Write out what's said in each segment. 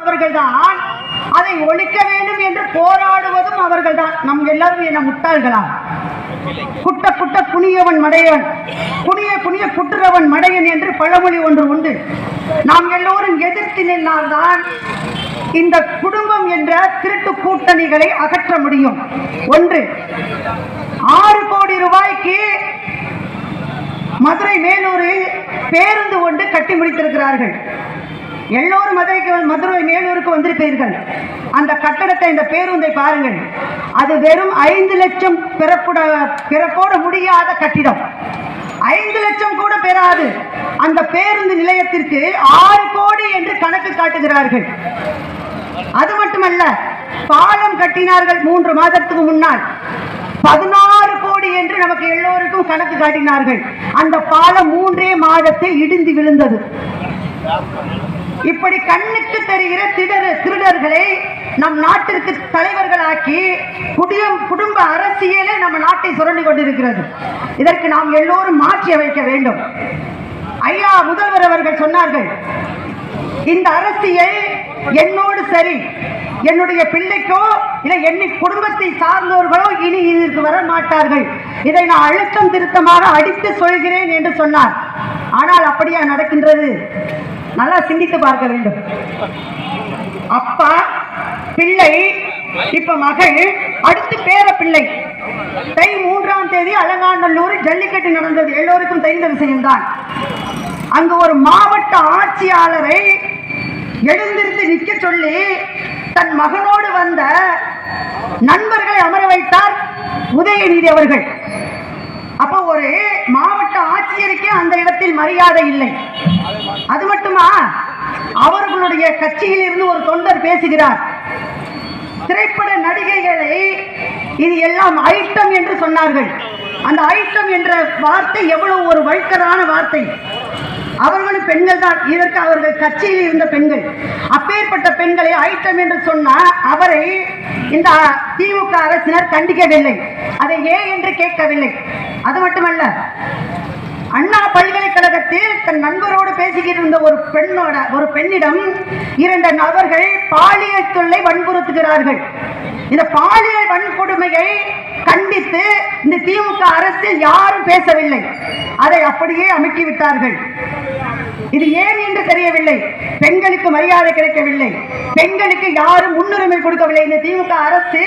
அவர்கள்தான். அதை ஒழிக்க வேண்டும் என்று போராடுவதும் அவர்கள்தான். நம் எல்லாரும் என்ன முட்டாள்களா? குட்ட குட்ட புனியவன் மடையன். புனிய புனிய குட்டுறவன் மடையன் என்று பழமொழி ஒன்று உண்டு. நாம் எல்லோரும் எதிர்த்து நின்றால்தான் இந்த குடும்பம் என்ற திருட்டு கூட்டணிகளை அகற்ற முடியும். ஒன்று ஆறு கோடி ரூபாய்க்கு மதுரை மேலூரில் பேருந்து ஒன்று கட்டி முடித்திருக்கிறார்கள். எல்லோரும் மதுரைக்கு மதுரை மேலூருக்கு வந்திருப்பீர்கள். அந்த கட்டடத்தை இந்த பேருந்தை பாருங்கள். அது வெறும் ஐந்து லட்சம் பிறப்புட பிறப்போட முடியாத கட்டிடம். ஐந்து லட்சம் கூட பெறாது. அந்த பேருந்து நிலையத்திற்கு ஆறு கோடி என்று கணக்கு காட்டுகிறார்கள். அது மட்டுமல்ல பாலம் கட்டினார்கள் மூன்று மாதத்துக்கு முன்னால். பதினாறு கோடி என்று நமக்கு எல்லோருக்கும் கணக்கு காட்டினார்கள். அந்த பாலம் மூன்றே மாதத்தில் இடிந்து விழுந்தது. இப்படி கண்ணுக்கு தெரிகிற திடர் திருடர்களை நம் நாட்டிற்கு தலைவர்களாக்கி குடியம் குடும்ப அரசியலே நம்ம நாட்டை சுரண்டி கொண்டிருக்கிறது. இதற்கு நாம் எல்லோரும் மாற்றி அமைக்க வேண்டும். ஐயா முதல்வர் அவர்கள் சொன்னார்கள் இந்த அரசியல் என்னோடு சரி என்னுடைய பிள்ளைக்கோ இல்லை என்னை குடும்பத்தை சார்ந்தவர்களோ இனி இதற்கு வர மாட்டார்கள் இதை நான் அழுத்தம் திருத்தமாக அடித்து சொல்கிறேன் என்று சொன்னார். ஆனால் அப்படியா நடக்கின்றது? நல்லா சிந்தித்து பார்க்க வேண்டும். அப்பா பிள்ளை இப்ப மகள் அடுத்து பேர பிள்ளை. தை மூன்றாம் தேதி அலங்காநல்லூர் ஜல்லிக்கட்டு நடந்தது. எல்லோருக்கும் தெரிந்த விஷயம்தான். அங்கு ஒரு மாவட்ட ஆட்சியாளரை எழுந்திருந்து நிற்க சொல்லி தன் மகனோடு வந்த நண்பர்களை அமர வைத்தார் உதயநிதி அவர்கள். அப்போ ஒரு மாவட்ட ஆட்சியருக்கே அந்த இடத்தில் மரியாதை இல்லை. தெரியுமா அவர்களுடைய கட்சியில் இருந்து ஒரு தொண்டர் பேசுகிறார். திரைப்பட நடிகைகளை இது எல்லாம் ஐட்டம் என்று சொன்னார்கள். அந்த ஐட்டம் என்ற வார்த்தை எவ்வளவு ஒரு வழக்கரான வார்த்தை. அவர்களும் பெண்கள் தான். இதற்கு அவர்கள் கட்சியில் இருந்த பெண்கள். அப்பேற்பட்ட பெண்களை ஐட்டம் என்று சொன்னா அவரை இந்த திமுக அரசினர் கண்டிக்கவில்லை. அதை ஏன் என்று கேட்கவில்லை. அது மட்டுமல்ல அண்ணா பல்கலைக்கழகத்தில் தன் நண்பரோடு பேசிக்கிட்டு இருந்த ஒரு பெண்ணோட ஒரு பெண்ணிடம் இரண்டு நபர்கள் பாலியல் தொல்லை வன்புறுத்துகிறார்கள். இந்த பாலியல் வன்கொடுமையை கண்டித்து இந்த திமுக அரசில் யாரும் பேசவில்லை. அதை அப்படியே அமுக்கி விட்டார்கள் இது ஏன் என்று தெரியவில்லை. பெண்களுக்கு மரியாதை கிடைக்கவில்லை. பெண்களுக்கு யாரும் முன்னுரிமை கொடுக்கவில்லை. இந்த திமுக அரசு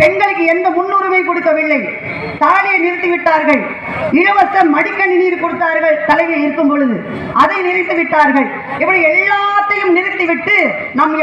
பெண்களுக்கு எந்த முன்னுரிமை கொடுக்கவில்லை. தாலியை நிறுத்திவிட்டார்கள். இலவச மடிக்கணி நீர் கொடுத்தார்கள் தலைவி இருக்கும் பொழுது. அதை நிறுத்தி விட்டார்கள். இப்படி எல்லாத்தையும் நிறுத்திவிட்டு நம்